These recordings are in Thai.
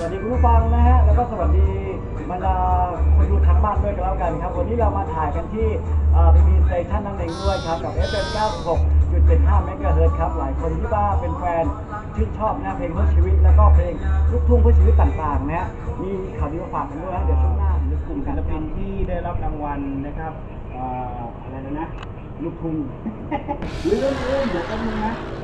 วัสดีคุณผู้ฟังนะฮะ แล้วก็สวัสดีบรรดาคนดูทางบ้านด้วยกันแล้วกันครับ วันนี้เรามาถ่ายกันที่พีพีสเตชันนั่นเองด้วยครับ กับ FM 96.75เมกะเฮิรตซ์ครับ หลายคนที่ว่าเป็นแฟนชื่นชอบนะเพลงเพื่อชีวิต แล้วก็เพลงลูกทุ่งเพื่อชีวิตต่างๆนะฮะมีข่าวดีมาฝากกันด้วยนะเดี๋ยวช่วงหน้าหรือกลุ่มศิศิลลปิปินนที่ได้รับรางวัลนะครับเอ่ออะไรนะนะลูกทุ่งหรือเรื่องเรื่องเดี๋ยวกันงนะเอ่อ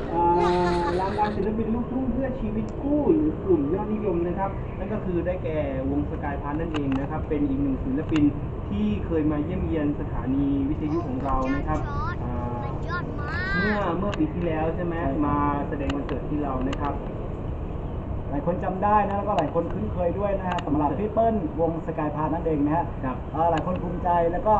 รางวัลศิลปินลูกทุ่งเพื่อชีวิตคู่หรือกลุ่มยอดนิยมนะครับ นั่นก็คือได้แก่วงสกายพาร์นั่นเองนะครับ เป็นอีกหนึ่งศิลปินที่เคยมาเยี่ยมเยียนสถานีวิทยุของเรานะครับเอ่อยอดมากเมื่อเมื่อปีที่แล้วใช่ไหมมาแสดงคอนเสิร์ตที่เรานะครับ หลายคนจำได้นะแล้วก็หลายคนคุ้นเคยด้วยนะฮะสำหรับพี่เปิ้ลวงสกายพานั่นเองนะฮะครับเอ่อหลายคนภูมิใจแล้วก็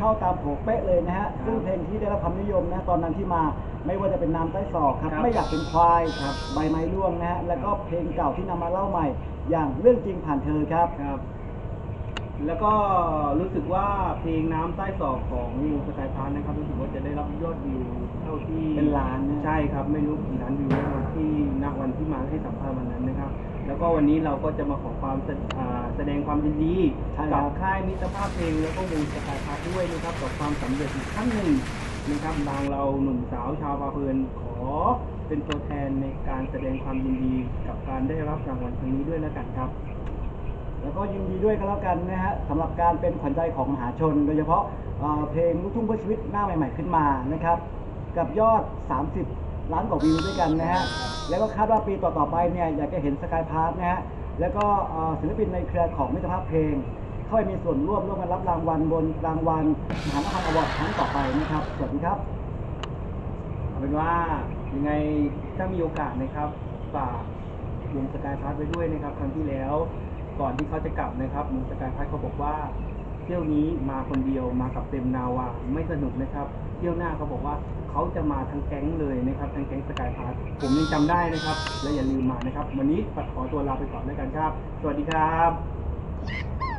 เข้าตามโผเป๊ะเลยนะฮะครับซึ่งเพลงที่ได้รับความนิยมนะตอนนั้นที่มาไม่ว่าจะเป็นน้ำใต้ศอกครับครับ ไม่อยากเป็นควายครับใบไม้ร่วงนะฮะแล้วก็เพลงเก่าที่นำมาเล่าใหม่ อย่างเรื่องจริงผ่านเธอครับ ครับ แล้วก็รู้สึกว่าเพลงน้ำใต้ศอกของวงสกายพาร์นะครับรู้สึกว่าจะได้รับยอดวิวเท่าที่เป็นล้านนะ ใช่ครับ ไม่รู้กี่ล้านวิวในวันที่ณวันที่มาให้สัมภาษณ์วันนั้นนะครับ แล้วก็วันนี้เราก็จะมาขอความแสอ่าแสดงความยินดีใช่ครักับค่ายมิตรภาพเพลงแล้วก็วงสกายพาร์ด้วยนะครับกับความสำเร็จอีกขั้นหนึ่งนะครับทางเราหนุ่มสาวชาวพาเพลินขอเป็นตัวแทนในการแสดงความยินดีกับการได้รับรางวัลครั้งนี้ด้วยแล้วกันครับ แล้วก็ยินดีด้วยกันแล้วกันนะฮะสำหรับการเป็นขวัญใจของมหาชน โดยเฉพาะเอ่อเพลงลูกทุ่งเพื่อชีวิตหน้าใหม่ ๆ ขึ้นมานะครับ กับยอด 30 ล้านกว่าวิวด้วยกันนะฮะ แล้วก็คาดว่าปีต่อๆไปเนี่ยอยากจะเห็นสกายพาร์ทนะฮะแล้วก็ศิลปินในเครือของมิตรภาพเพลง เข้าไปมีส่วนร่วมร่วมกันรับรางวัลบนรางวัลมหานครอวอร์ดครั้งต่อไปนะครับ สวัสดีครับเอาเป็นว่ายังไงถ้ามีโอกาสนะครับฝากวงสกายพาร์ทไว้ด้วยนะครับ ครั้งที่แล้วก่อนที่เขาจะกลับนะครับวงสกายพาร์ทเขาบอกว่า ที่ยวนี้มาคนเดียวมากับเต็มนาวาไม่สนุกนะครับ เที่ยวหน้าเขาบอกว่าเขาจะมาทั้งแก๊งเลยนะครับทั้งแก๊งสกายพาร์ทผมยังจำได้นะครับ และอย่าลืมมานะครับ วันนี้ปัดขอตัวลาไปก่อนแล้วกันครับ สวัสดีครับ